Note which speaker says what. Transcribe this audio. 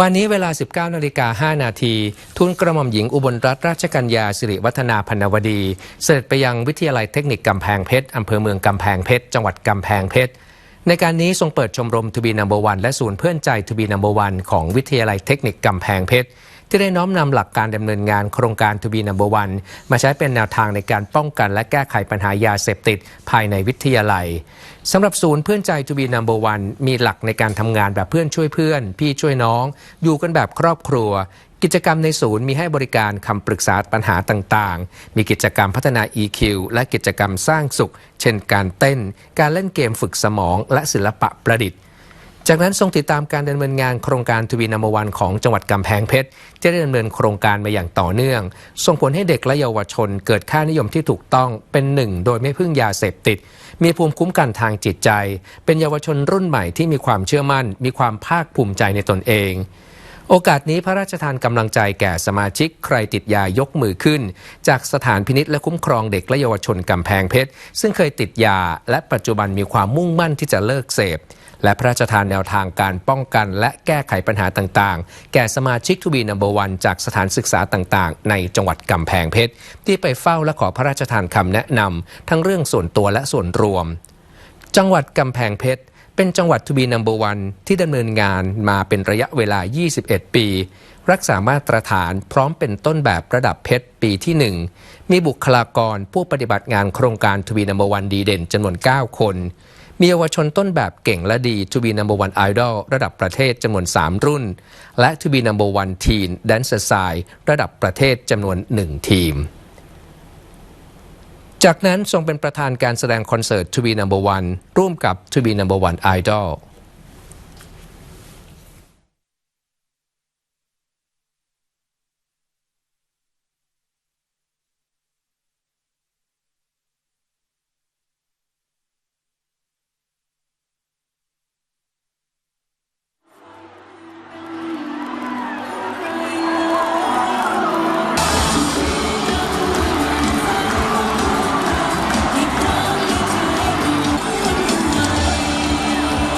Speaker 1: วันนี้เวลา 19นาฬิกา5นาทีทุนกระหม่อมหญิงอุบลรัตนราชกัญญาสิริวัฒนาพันวดี เสด็จไปยังวิทยาลัยเทคนิคกำแพงเพชรอำเภอเมืองกำแพงเพชร จังหวัดกำแพงเพชร ในการนี้ทรงเปิดชมรมทูบีนัมเบอร์วันและศูนย์เพื่อนใจทูบีนัมเบอร์วันของวิทยาลัยเทคนิคกำแพงเพชร ที่ได้น้อมนำหลักการดำเนินงานโครงการทูบีนัมเบอร์วันมาใช้เป็นแนวทางในการป้องกันและแก้ไขปัญหายาเสพติดภายในวิทยาลัยสำหรับศูนย์เพื่อนใจทูบีนัมเบอร์วันมีหลักในการทำงานแบบเพื่อนช่วยเพื่อน พี่ช่วยน้อง อยู่กันแบบครอบครัว กิจกรรมในศูนย์มีให้บริการคำปรึกษาปัญหาต่างๆ มีกิจกรรมพัฒนา EQ และกิจกรรมสร้างสุข เช่นการเต้น การเล่นเกมฝึกสมองและศิลปะประดิษฐ์ จากนั้นทรงติดตามการดำเนินงานโครงการทวีนัมวันของจังหวัดกำแพงเพชรที่ได้ดำเนินโครงการมาอย่างต่อเนื่อง ส่งผลให้เด็กและเยาวชน เกิดค่านิยมที่ถูกต้องเป็นหนึ่ง โดยไม่พึ่งยาเสพติด มีภูมิคุ้มกันทางจิตใจ เป็นเยาวชนรุ่นใหม่ที่มีความเชื่อมั่น มีความภาคภูมิใจในตนเองโอกาสนี้พระราชทานกำลังใจแก่สมาชิกใครติดยายกมือขึ้น จากสถานพินิษและคุ้มครองเด็กและเยาวชนกำแพงเพชร ซึ่งเคยติดยาและปัจจุบันมีความมุ่งมั่นที่จะเลิกเสพ และพระราชทานแนวทางการป้องกันและแก้ไขปัญหาต่างๆ แก่สมาชิกทูบีนัมเบอร์วันจากสถานศึกษาต่างๆ ในจังหวัดกำแพงเพชร ที่ไปเฝ้าและขอพระราชทานคำแนะนำทั้งเรื่องส่วนตัวและส่วนรวม จังหวัดกำแพงเพชรเป็นจังหวัดทูบีนัมเบอร์วันที่ดำเนินงานมาเป็นระยะเวลา 21 ปี รักษามาตรฐานพร้อมเป็นต้นแบบระดับเพชรปีที่ 1 มีบุคลากรผู้ปฏิบัติงานโครงการทูบีนัมเบอร์วันดีเด่นจำนวน 9 คน มีเยาวชนต้นแบบเก่งและดีทูบีนัมเบอร์วันไอดอลระดับประเทศจำนวน 3 รุ่น และทูบีนัมเบอร์วันทีนแดนเซอร์ไซระดับประเทศจำนวน 1 ทีม จากนั้นทรงเป็นประธานการแสดงคอนเสิร์ต To be Number One ร่วมกับ To be Number One Idol